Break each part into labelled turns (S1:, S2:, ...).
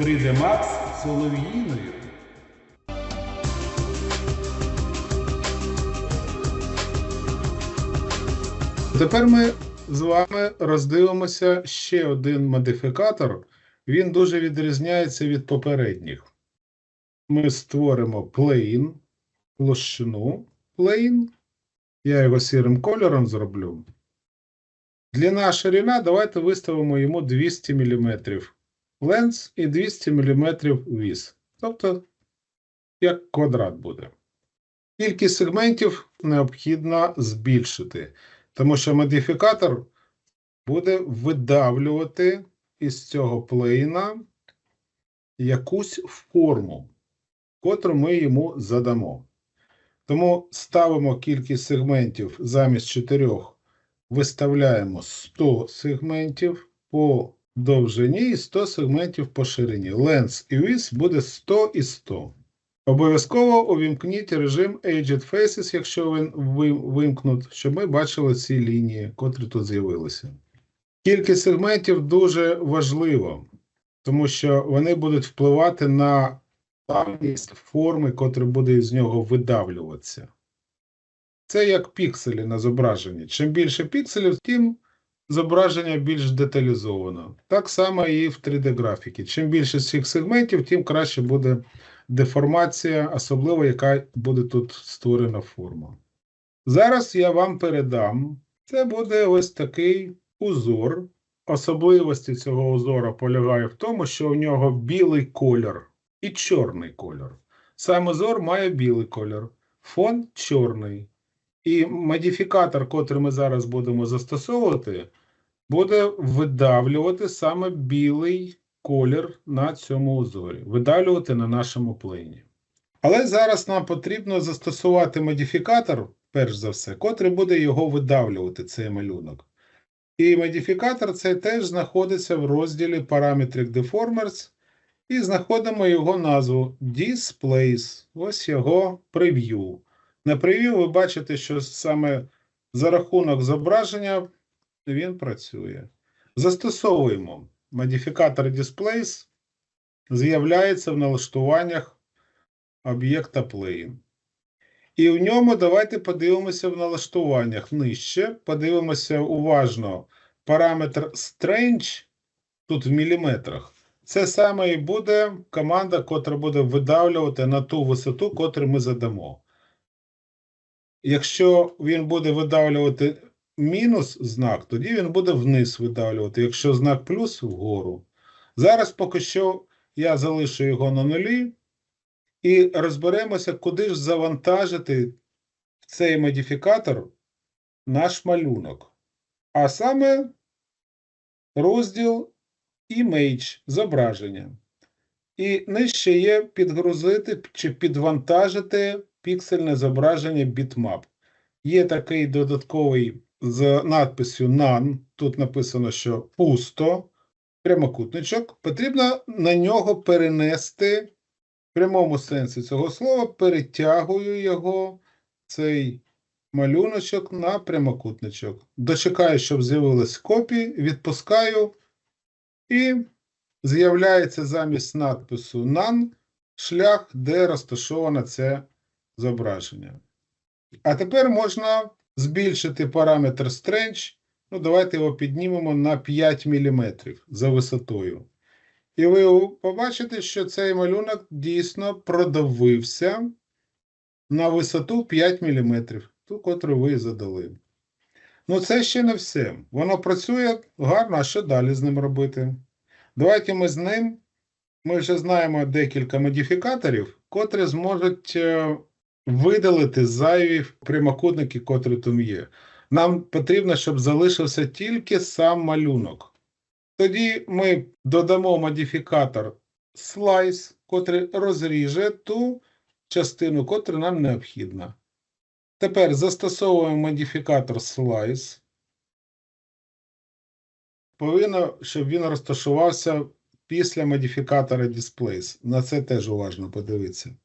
S1: 3D Max солов'їною. Тепер ми з вами роздивимося ще один модифікатор. Він дуже відрізняється від попередніх. Ми створимо plane, площину plane. Я його сірим кольором зроблю. Длина ширина давайте виставимо йому 200 мм ленс і 200 мм віс. Тобто, як квадрат буде. Кількість сегментів необхідно збільшити, тому що модифікатор буде видавлювати із цього плейна якусь форму, котру ми йому задамо. Тому ставимо кількість сегментів замість 4 виставляємо 100 сегментів по довжині і 100 сегментів по ширині. Lens і width буде 100 і 100. Обов'язково увімкніть режим Aged Faces, якщо він ви- вимкнут, щоб ми бачили ці лінії, котрі тут з'явилися. Кількість сегментів дуже важливо, тому що вони будуть впливати на плавність форми, котра буде з нього видавлюватися. Це як пікселі на зображенні. Чим більше пікселів, тим зображення більш деталізовано. Так само і в 3D-графіки. Чим більше цих сегментів, тим краще буде деформація, особливо яка буде тут створена форма. Зараз я вам передам. Це буде ось такий узор. Особливості цього узора полягає в тому, що в нього білий кольор і чорний кольор. Сам узор має білий кольор, фон чорний. І модифікатор, котрий ми зараз будемо застосовувати, буде видавлювати саме білий колір на цьому узорі, видавлювати на нашому плейні. Але зараз нам потрібно застосувати модифікатор, перш за все, котрий буде його видавлювати, цей малюнок. І модифікатор цей теж знаходиться в розділі Parametric Deformers, і знаходимо його назву Displays. Ось його прев'ю. На прев'ю ви бачите, що саме за рахунок зображення він працює. Застосовуємо модифікатор Displays, з'являється в налаштуваннях об'єкта Plane. І в ньому давайте подивимося в налаштуваннях нижче. Подивимося уважно параметр Strange тут в міліметрах. Це саме і буде команда, котра буде видавлювати на ту висоту, котру ми задамо. Якщо він буде видавлювати мінус знак, тоді він буде вниз видавлювати. Якщо знак плюс вгору. Зараз поки що я залишу його на нулі і розберемося, куди ж завантажити цей модифікатор наш малюнок. А саме розділ Image зображення. І нижче є підгрузити чи підвантажити піксельне зображення bitmap. Є такий додатковий з надписю None. Тут написано, що пусто, прямокутничок. Потрібно на нього перенести в прямому сенсі цього слова, перетягую його, цей малюночок на прямокутничок. Дочекаю, щоб з'явилась копії, відпускаю, і з'являється замість надпису None шлях, де розташоване це зображення. А тепер можна збільшити параметр Strange. Ну, давайте його піднімемо на 5 мм за висотою. І ви побачите, що цей малюнок дійсно продавився на висоту 5 мм, ту, котру ви задали. Ну, це ще не все. Воно працює гарно, а що далі з ним робити? Давайте ми з ним. Ми вже знаємо декілька модифікаторів, котрі зможуть е, видалити зайві прямокутники, котрі там є. Нам потрібно, щоб залишився тільки сам малюнок. Тоді ми додамо модифікатор slice, котрий розріже ту частину, котра нам необхідна. Тепер застосовуємо модифікатор slice. Повинно, щоб він розташувався після модифікатора displays. На це теж уважно подивитися.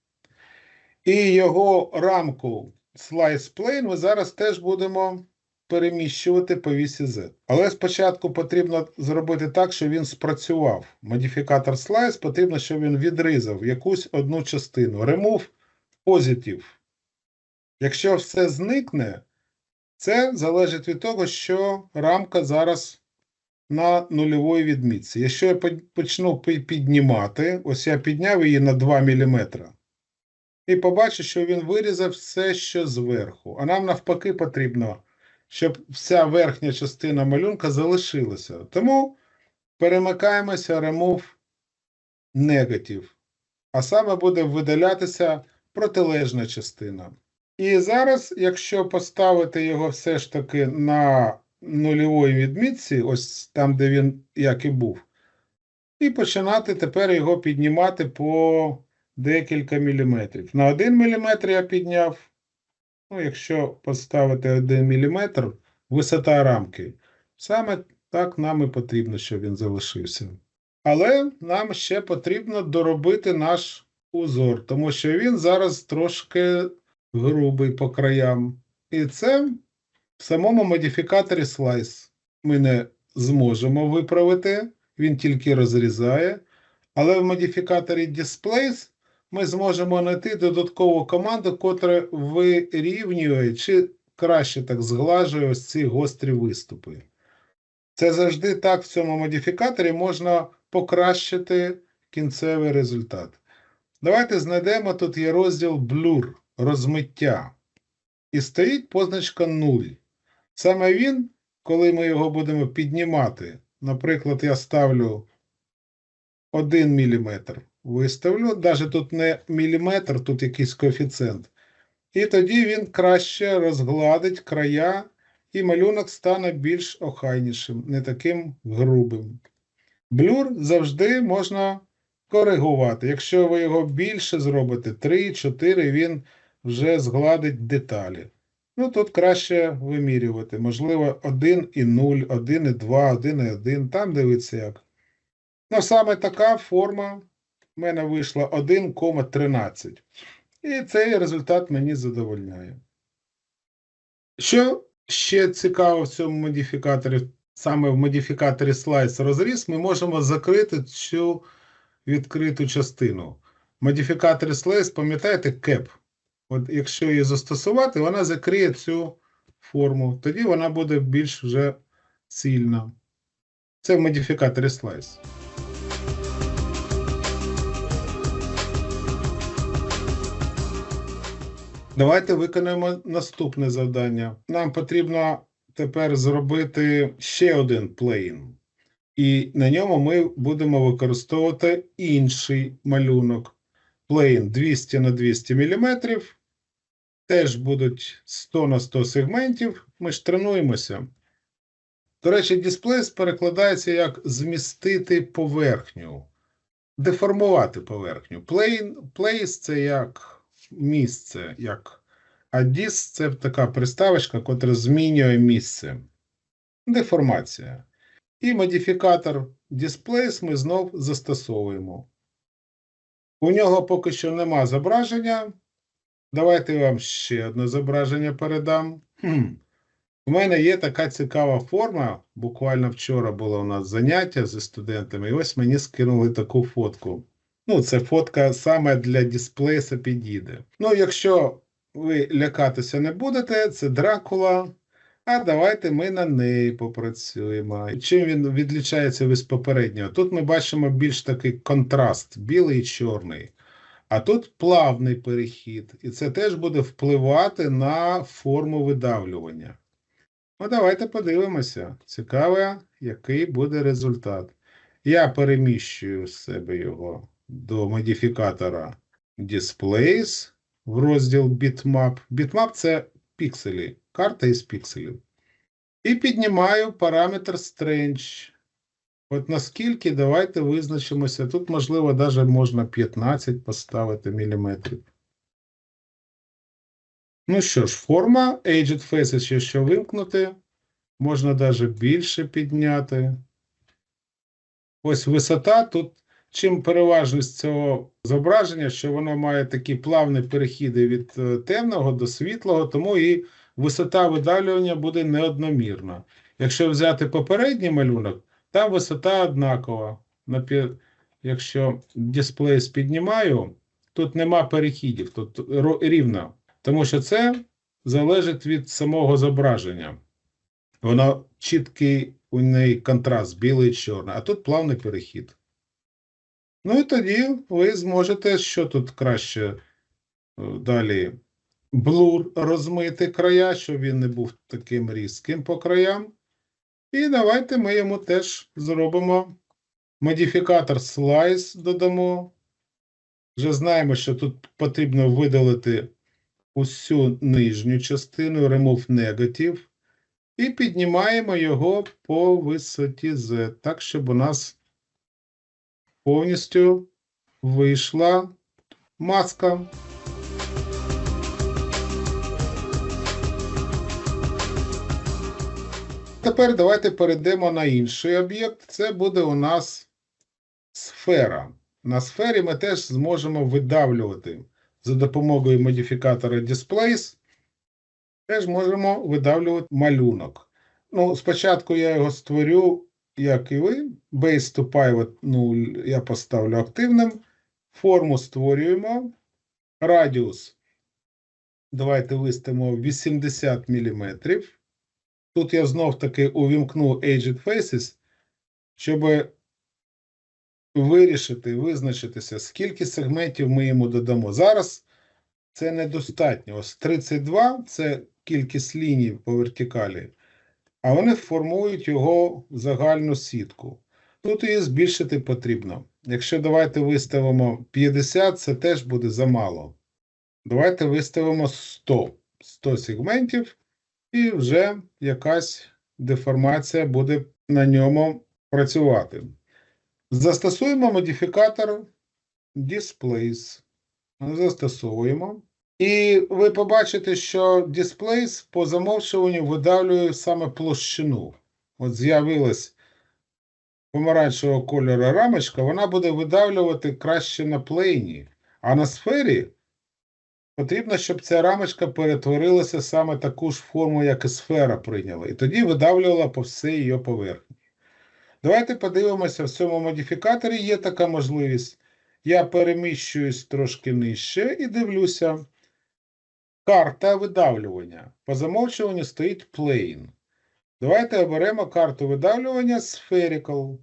S1: І його рамку slice plane ми зараз теж будемо переміщувати по вісі Z. Але спочатку потрібно зробити так, щоб він спрацював. Модифікатор Slice потрібно, щоб він відрізав якусь одну частину. Remove positive. Якщо все зникне, це залежить від того, що рамка зараз на нульовій відмітці. Якщо я почну піднімати, ось я підняв її на 2 мм. І побачу, що він вирізав все, що зверху. А нам навпаки потрібно, щоб вся верхня частина малюнка залишилася. Тому перемикаємося remove negative. А саме буде видалятися протилежна частина. І зараз, якщо поставити його все ж таки на нульовій відмітці, ось там, де він як і був, і починати тепер його піднімати по декілька міліметрів. На 1 міліметр я підняв. Ну, якщо поставити 1 міліметр, висота рамки. Саме так нам і потрібно, щоб він залишився. Але нам ще потрібно доробити наш узор, тому що він зараз трошки грубий по краям. І це в самому модифікаторі Slice ми не зможемо виправити, він тільки розрізає. Але в модифікаторі Displays ми зможемо знайти додаткову команду, котра вирівнює чи краще так зглажує ось ці гострі виступи. Це завжди так в цьому модифікаторі можна покращити кінцевий результат. Давайте знайдемо, тут є розділ Blur, розмиття. І стоїть позначка 0. Саме він, коли ми його будемо піднімати, наприклад, я ставлю 1 мм, виставлю, навіть тут не міліметр, тут якийсь коефіцієнт. І тоді він краще розгладить края, і малюнок стане більш охайнішим, не таким грубим. Блюр завжди можна коригувати. Якщо ви його більше зробите, 3-4, він вже згладить деталі. Ну, тут краще вимірювати. Можливо, 1 і 0, 1 і 2, 1 і 1, там дивиться як. Ну, саме така форма в мене вийшла 1,13. І цей результат мені задовольняє. Що ще цікаво в цьому модифікаторі, саме в модифікаторі Slice розріз, ми можемо закрити цю відкриту частину. В модифікаторі Slice, пам'ятаєте, cap. От якщо її застосувати, вона закриє цю форму. Тоді вона буде більш вже цільна. Це в модифікаторі Slice. Давайте виконаємо наступне завдання. Нам потрібно тепер зробити ще один плейн. І на ньому ми будемо використовувати інший малюнок. Плейн 200 на 200 мм. Теж будуть 100 на 100 сегментів. Ми ж тренуємося. До речі, displace перекладається як змістити поверхню, деформувати поверхню. Plane, place – це як місце, як а dis – це така приставочка, котра змінює місце. Деформація. І модифікатор displace ми знов застосовуємо. У нього поки що нема зображення. Давайте вам ще одне зображення передам. У мене є така цікава форма. Буквально вчора було у нас заняття зі студентами, і ось мені скинули таку фотку. Ну, це фотка саме для дисплейса підійде. Ну, якщо ви лякатися не будете, це Дракула. А давайте ми на неї попрацюємо. Чим він відлічається від попереднього? Тут ми бачимо більш такий контраст, білий і чорний. А тут плавний перехід, і це теж буде впливати на форму видавлювання. Ну, давайте подивимося. Цікаво, який буде результат. Я переміщую себе його до модифікатора Displays в розділ Bitmap. Bitmap – це пікселі, карта із пікселів. І піднімаю параметр Strange. От наскільки, давайте визначимося. Тут, можливо, навіть можна 15 поставити міліметрів. Ну що ж, форма Aged Faces, якщо вимкнути, можна навіть більше підняти. Ось висота. Тут чим переважність цього зображення, що воно має такі плавні перехіди від е, темного до світлого, тому і висота видавлювання буде неодномірна. Якщо взяти попередній малюнок, там висота однакова. Якщо дисплей піднімаю, тут нема перехідів, тут рівно, тому що це залежить від самого зображення. Воно чіткий у неї контраст, білий і чорний, а тут плавний перехід. Ну і тоді ви зможете, що тут краще е, далі блур розмити края, щоб він не був таким різким по краям. І давайте ми йому теж зробимо модифікатор Slice додамо. Вже знаємо, що тут потрібно видалити усю нижню частину, Remove Negative. І піднімаємо його по висоті Z, так, щоб у нас повністю вийшла маска. Тепер давайте перейдемо на інший об'єкт. Це буде у нас сфера. На сфері ми теж зможемо видавлювати за допомогою модифікатора Displace. Теж можемо видавлювати малюнок. Ну, спочатку я його створю, як і ви. Base to pivot 0 я поставлю активним. Форму створюємо. Радіус. Давайте виставимо 80 мм. Тут я знов таки увімкну Aged Faces, щоб вирішити, визначитися, скільки сегментів ми йому додамо. Зараз це недостатньо. Ось 32 це кількість ліній по вертикалі, а вони формують його загальну сітку. Тут її збільшити потрібно. Якщо давайте виставимо 50, це теж буде замало. Давайте виставимо 100, 100 сегментів, і вже якась деформація буде на ньому працювати. Застосуємо модифікатор Displace. Застосовуємо. І ви побачите, що Displace по замовчуванню видавлює саме площину. От з'явилась помаранчевого кольору рамочка, вона буде видавлювати краще на плейні, а на сфері потрібно, щоб ця рамочка перетворилася саме таку ж форму, як і сфера прийняла, і тоді видавлювала по всій її поверхні. Давайте подивимося, в цьому модифікаторі є така можливість. Я переміщуюсь трошки нижче і дивлюся. Карта видавлювання. По замовчуванню стоїть plane. Давайте оберемо карту видавлювання Spherical.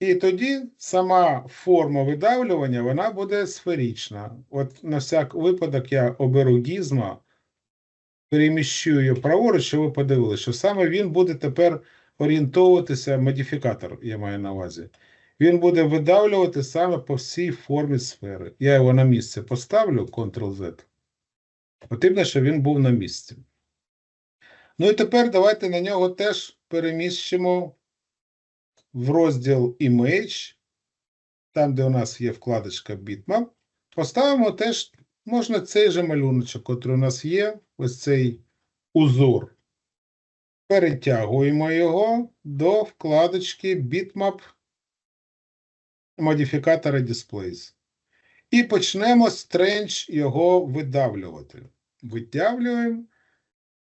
S1: І тоді сама форма видавлювання вона буде сферична. От на всяк випадок я оберу гізма, переміщу її праворуч, щоб ви подивилися, що саме він буде тепер орієнтовуватися, модифікатор, я маю на увазі. Він буде видавлювати саме по всій формі сфери. Я його на місце поставлю, Ctrl-Z. Потрібно, щоб він був на місці. Ну і тепер давайте на нього теж переміщимо в розділ Image, там, де у нас є вкладочка Bitmap, поставимо теж, можна цей же малюночок, який у нас є, ось цей узор. Перетягуємо його до вкладочки Bitmap модифікатора Displays. І почнемо стрендж його видавлювати. Видавлюємо.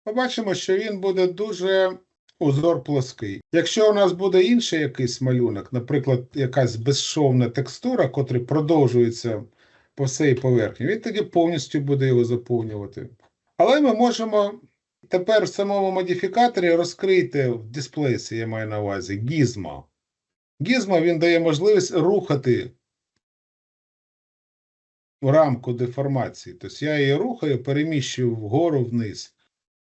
S1: Побачимо, що він буде дуже узор плоский. Якщо у нас буде інший якийсь малюнок, наприклад, якась безшовна текстура, котра продовжується по всій поверхні, він тоді повністю буде його заповнювати. Але ми можемо тепер в самому модифікаторі розкрити в дисплейсі, я маю на увазі, Gizmo. Gizmo він дає можливість рухати рамку деформації. Тобто я її рухаю, переміщую вгору вниз.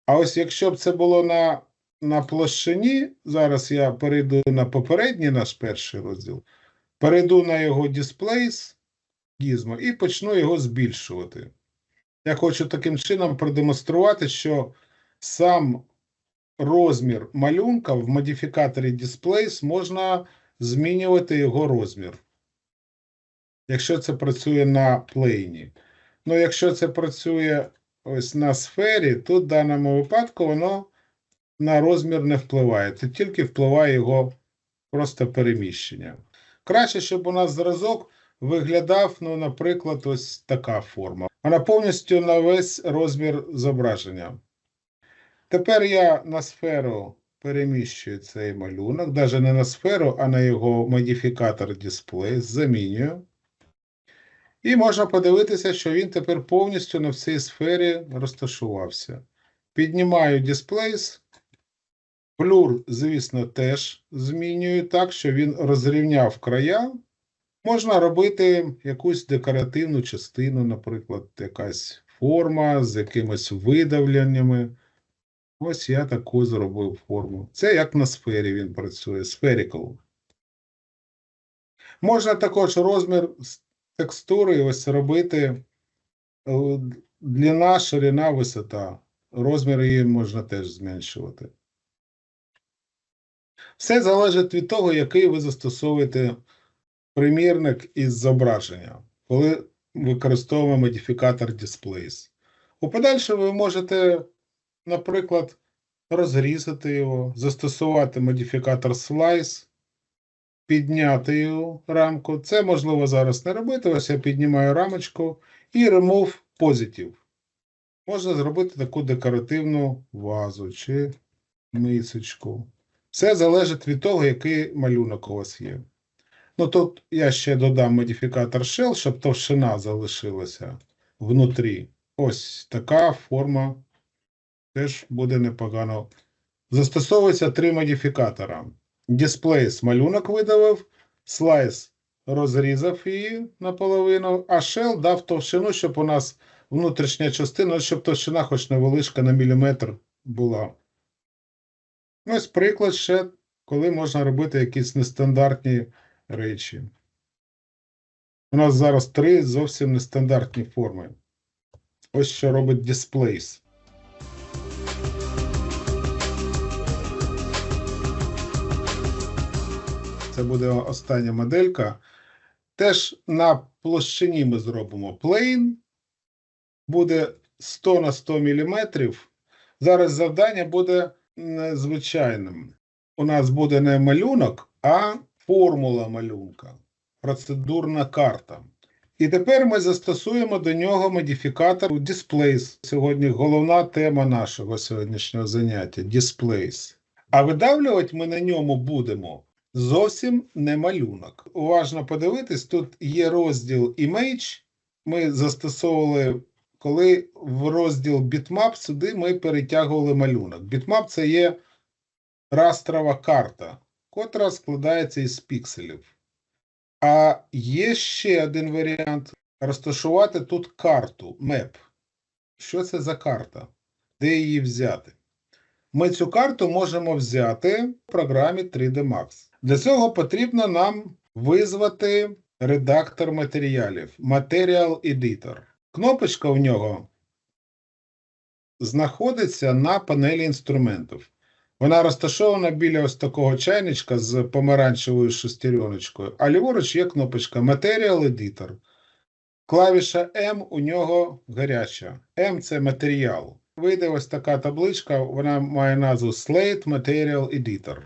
S1: А ось якщо б це було на на площині, зараз я перейду на попередній наш перший розділ, перейду на його Displays, Gizmo, і почну його збільшувати. Я хочу таким чином продемонструвати, що сам розмір малюнка в модифікаторі Displays можна змінювати його розмір. Якщо це працює на плейні. Ну, якщо це працює ось на сфері, тут в даному випадку воно на розмір не впливає. Тут тільки впливає його просто переміщення. Краще, щоб у нас зразок виглядав, ну, наприклад, ось така форма. Вона повністю на весь розмір зображення. Тепер я на сферу переміщую цей малюнок, навіть не на сферу, а на його модифікатор дисплей, замінюю. І можна подивитися, що він тепер повністю на всій сфері розташувався. Піднімаю Displays. Блюр, звісно, теж змінюю так, що він розрівняв края. Можна робити якусь декоративну частину, наприклад, якась форма з якимись видавленнями. Ось я таку зробив форму. Це як на сфері він працює, spherical. Можна також розмір текстури ось робити е, длина, ширина, висота. Розмір її можна теж зменшувати. Все залежить від того, який ви застосовуєте примірник із зображення, коли використовуємо модифікатор Displays. У подальшому ви можете, наприклад, розрізати його, застосувати модифікатор Slice, підняти рамку. Це можливо зараз не робити. Ось я піднімаю рамочку і Remove Positive. Можна зробити таку декоративну вазу чи мисочку. Все залежить від того, який малюнок у вас є. Ну тут я ще додам модифікатор Shell, щоб товщина залишилася внутрі. Ось така форма теж буде непогано. Застосовується три модифікатора. Displays малюнок видавив, Slice розрізав її наполовину, а Shell дав товщину, щоб у нас внутрішня частина, щоб товщина хоч невеличка на міліметр була. Ось приклад ще, коли можна робити якісь нестандартні речі. У нас зараз три зовсім нестандартні форми. Ось що робить Displays. Це буде остання моделька. Теж на площині ми зробимо plane. Буде 100 на 100 мм. Зараз завдання буде незвичайним. У нас буде не малюнок, а формула малюнка, процедурна карта. І тепер ми застосуємо до нього модифікатор Displays. Сьогодні головна тема нашого сьогоднішнього заняття Displays. А видавлювати ми на ньому будемо зовсім не малюнок. Уважно подивитись, тут є розділ Image. Ми застосовували, коли в розділ Bitmap сюди ми перетягували малюнок. Bitmap це є растрова карта, котра складається із пікселів. А є ще один варіант розташувати тут карту, map. Що це за карта? Де її взяти? Ми цю карту можемо взяти в програмі 3D Max. Для цього потрібно нам визвати редактор матеріалів Material Editor. Кнопочка в нього знаходиться на панелі інструментів. Вона розташована біля ось такого чайничка з помаранчевою шестереночкою, а ліворуч є кнопочка Material Editor. Клавіша M у нього гаряча. M це матеріал. Вийде ось така табличка, вона має назву Slate Material Editor.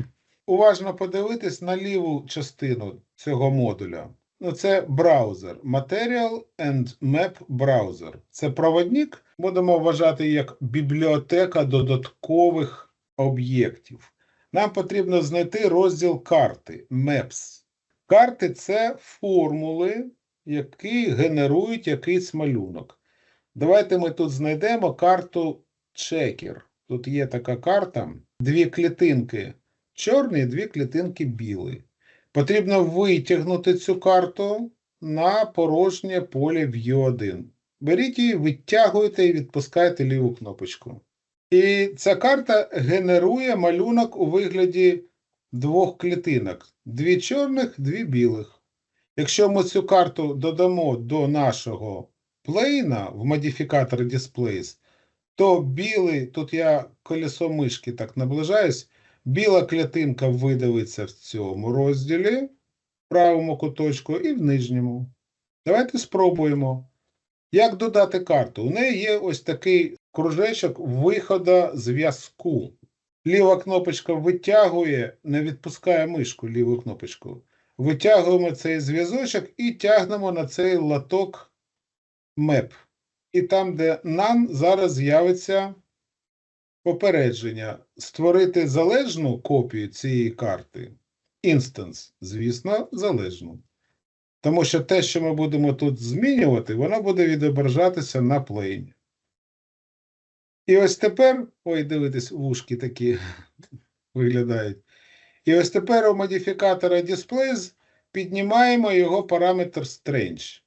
S1: Уважно подивитись на ліву частину цього модуля. Ну, це браузер. Material and Map Browser. Це проводник, будемо вважати як бібліотека додаткових об'єктів. Нам потрібно знайти розділ карти Maps. Карти це формули, які генерують якийсь малюнок. Давайте ми тут знайдемо карту Checker. Тут є така карта, дві клітинки чорні, дві клітинки білі. Потрібно витягнути цю карту на порожнє поле View 1. Беріть її, витягуєте і відпускаєте ліву кнопочку. І ця карта генерує малюнок у вигляді двох клітинок: дві чорних, дві білих. Якщо ми цю карту додамо до нашого плейна в модифікатор Displays, то білий, тут я колесо мишки так наближаюсь, біла клітинка видавиться в цьому розділі, в правому куточку і в нижньому. Давайте спробуємо. Як додати карту? У неї є ось такий кружечок виходу зв'язку. Ліва кнопочка витягує, не відпускає мишку ліву кнопочку. Витягуємо цей зв'язочок і тягнемо на цей латок map. І там, де None, зараз з'явиться Попередження. Створити залежну копію цієї карти. Інстанс, звісно, залежну. Тому що те, що ми будемо тут змінювати, воно буде відображатися на плейні. І ось тепер, ой, дивитесь, вушки такі виглядають. І ось тепер у модифікатора Displays піднімаємо його параметр Strange.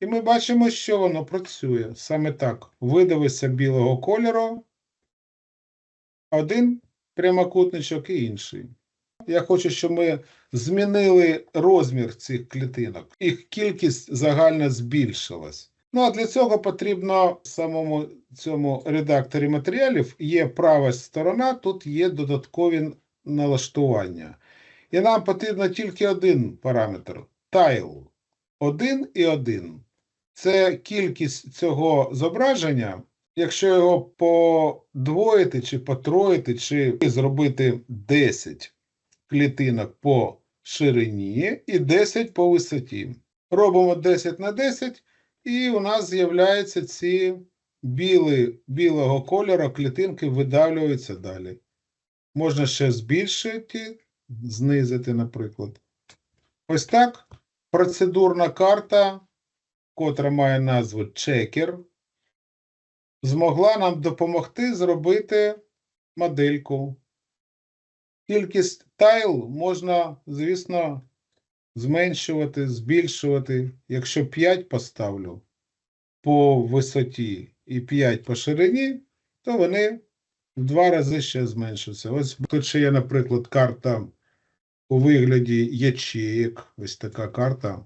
S1: І ми бачимо, що воно працює саме так. Видивися білого кольору, один прямокутничок і інший. Я хочу, щоб ми змінили розмір цих клітинок. Їх кількість загально збільшилась. Ну а для цього потрібно в самому цьому редакторі матеріалів є права сторона, тут є додаткові налаштування. І нам потрібно тільки один параметр тайл. 1 і 1. Це кількість цього зображення. Якщо його подвоїти чи потроїти, чи зробити 10 клітинок по ширині і 10 по висоті. Робимо 10 на 10, і у нас з'являються ці біли, білого кольору клітинки видавлюються далі. Можна ще збільшити, знизити, наприклад. Ось так. Процедурна карта, котра має назву Checker, змогла нам допомогти зробити модельку. Кількість тайл можна, звісно, зменшувати, збільшувати. Якщо 5 поставлю по висоті і 5 по ширині, то вони в два рази ще зменшуються. Ось тут ще є, наприклад, карта у вигляді ячеїк. Ось така карта.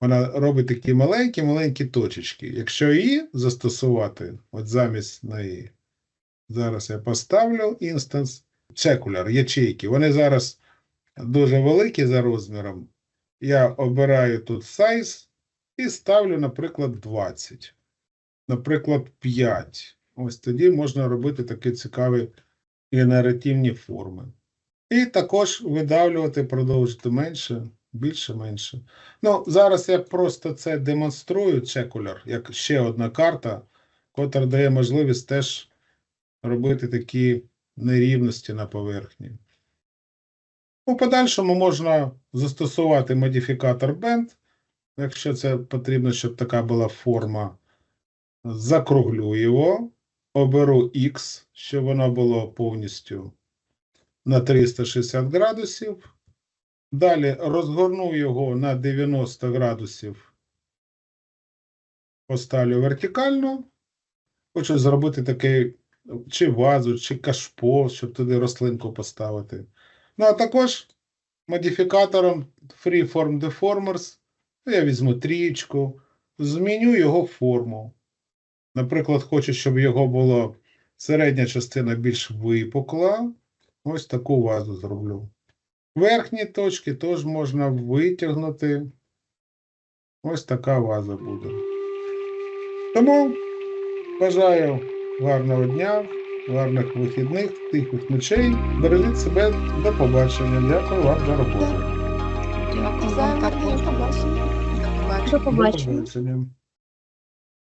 S1: Вона робить такі маленькі-маленькі точечки. Якщо її застосувати, от замість неї, зараз я поставлю інстанс чекуляр, ячейки. Вони зараз дуже великі за розміром. Я обираю тут size і ставлю, наприклад, 20. Наприклад, 5. Ось тоді можна робити такі цікаві генеративні форми. І також видавлювати, продовжити менше, більше, менше. Ну, зараз я просто це демонструю, чекуляр, як ще одна карта, котра дає можливість теж робити такі нерівності на поверхні. У подальшому можна застосувати модифікатор Bend, якщо це потрібно, щоб така була форма. Закруглю його, оберу X, щоб воно було повністю на 360 градусів. Далі розгорну його на 90 градусів, поставлю вертикально. Хочу зробити такий чи вазу, чи кашпо, щоб туди рослинку поставити. Ну, а також модифікатором Freeform Deformers я візьму трієчку, зміню його форму. Наприклад, хочу, щоб його було середня частина більш випукла. Ось таку вазу зроблю. Верхні точки теж можна витягнути. Ось така ваза буде. Тому бажаю гарного дня, гарних вихідних, тихих ночей. Бережіть себе до побачення. Дякую вам за роботу.
S2: Дякую вам.
S3: До побачення.
S2: До
S1: побачення.